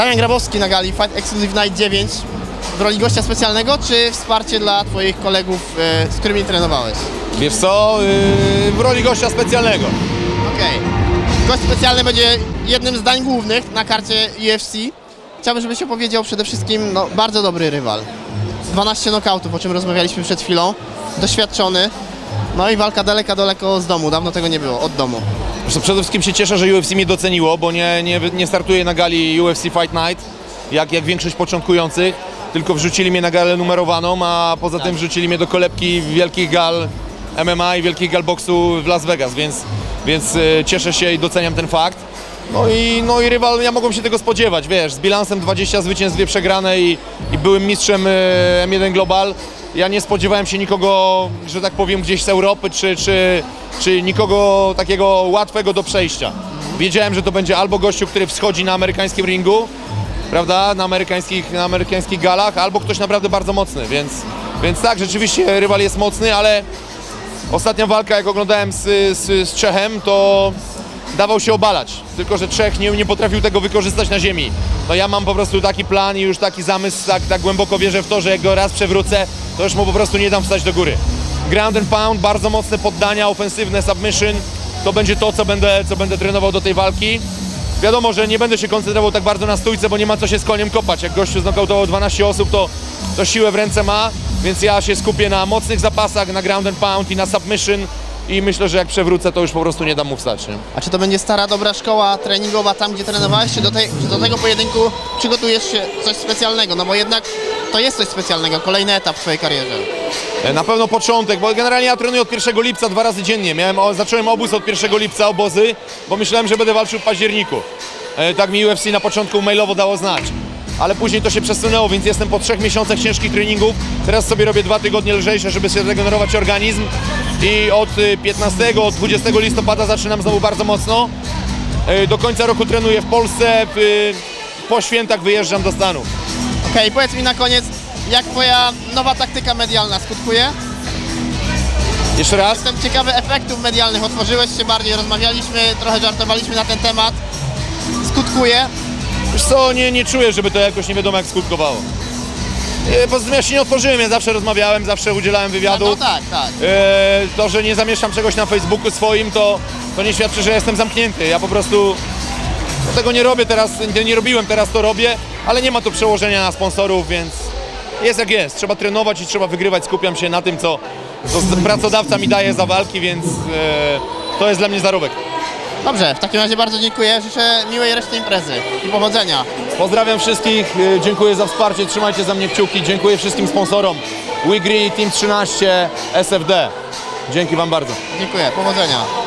Damian Grabowski na gali Fight Exclusive Night 9 w roli gościa specjalnego, czy wsparcie dla Twoich kolegów, e, z którymi trenowałeś? Wiesz co, yy, w roli gościa specjalnego. Okej. Gość specjalny będzie jednym z dań głównych na karcie UFC. Chciałbym, żebyś opowiedział przede wszystkim, no, bardzo dobry rywal. 12 nokautów, o czym rozmawialiśmy przed chwilą. Doświadczony. No i walka daleka, daleko z domu. Dawno tego nie było, od domu. Przede wszystkim się cieszę, że UFC mnie doceniło, bo nie, nie, nie startuję na gali UFC Fight Night, jak, jak większość początkujących, tylko wrzucili mnie na galę numerowaną, a poza tym wrzucili mnie do kolebki wielkich gal MMA i wielkich gal boksu w Las Vegas, więc, więc e, cieszę się i doceniam ten fakt. No i, no i rywal, ja mogłem się tego spodziewać, wiesz, z bilansem 20 zwycięstw, dwie przegrane i, i byłym mistrzem e, M1 Global. Ja nie spodziewałem się nikogo, że tak powiem, gdzieś z Europy, czy, czy, czy nikogo takiego łatwego do przejścia. Wiedziałem, że to będzie albo gościu, który wschodzi na amerykańskim ringu, prawda, na amerykańskich, na amerykańskich galach, albo ktoś naprawdę bardzo mocny, więc, więc tak, rzeczywiście rywal jest mocny, ale Ostatnia walka, jak oglądałem z, z, z Czechem, to dawał się obalać. Tylko, że Czech nie, nie potrafił tego wykorzystać na ziemi. No ja mam po prostu taki plan i już taki zamysł, tak, tak głęboko wierzę w to, że jak go raz przewrócę, to już mu po prostu nie dam wstać do góry. Ground and pound, bardzo mocne poddania, ofensywne submission. To będzie to, co będę, co będę trenował do tej walki. Wiadomo, że nie będę się koncentrował tak bardzo na stójce, bo nie ma co się z koniem kopać. Jak gościu znokautował 12 osób, to, to siłę w ręce ma, więc ja się skupię na mocnych zapasach, na ground and pound i na submission i myślę, że jak przewrócę, to już po prostu nie dam mu wstać. Nie? A czy to będzie stara, dobra szkoła treningowa tam, gdzie trenowałeś, czy do, tej, czy do tego pojedynku przygotujesz się coś specjalnego? No bo jednak to jest coś specjalnego, kolejny etap w Twojej karierze. E, Na pewno początek, bo generalnie ja trenuję od 1 lipca dwa razy dziennie. Miałem, zacząłem obóz od 1 lipca, obozy, bo myślałem, że będę walczył w październiku. E, Tak mi UFC na początku mailowo dało znać. Ale później to się przesunęło, więc jestem po trzech miesiącach ciężkich treningów. Teraz sobie robię dwa tygodnie lżejsze, żeby się zregenerować organizm. I od y, 15, od 20 listopada zaczynam znowu bardzo mocno. E, Do końca roku trenuję w Polsce. y, Po świętach wyjeżdżam do Stanów. Okej, powiedz mi na koniec, jak Twoja nowa taktyka medialna skutkuje? Jeszcze raz. Jestem ciekawy efektów medialnych, otworzyłeś się bardziej, rozmawialiśmy, trochę żartowaliśmy na ten temat. Skutkuje? Wiesz co, nie, nie czuję, żeby to jakoś nie wiadomo jak skutkowało. E, Poza tym ja się nie otworzyłem, ja zawsze rozmawiałem, zawsze udzielałem No wywiadów. tak, tak. E, To, że nie zamieszczam czegoś na Facebooku swoim, to, to nie świadczy, że jestem zamknięty. Ja po prostu no, tego nie robię teraz, nie, nie robiłem, teraz to robię, ale nie ma to przełożenia na sponsorów, więc jest jak jest. Trzeba trenować i trzeba wygrywać. Skupiam się na tym, co, co pracodawca mi daje za walki, więc e, to jest dla mnie zarobek. Dobrze, w takim razie bardzo dziękuję, życzę miłej reszty imprezy i powodzenia. Pozdrawiam wszystkich, y, dziękuję za wsparcie, trzymajcie za mnie kciuki, dziękuję wszystkim sponsorom Wigri, Team 13, SFD. Dzięki Wam bardzo. Dziękuję, powodzenia.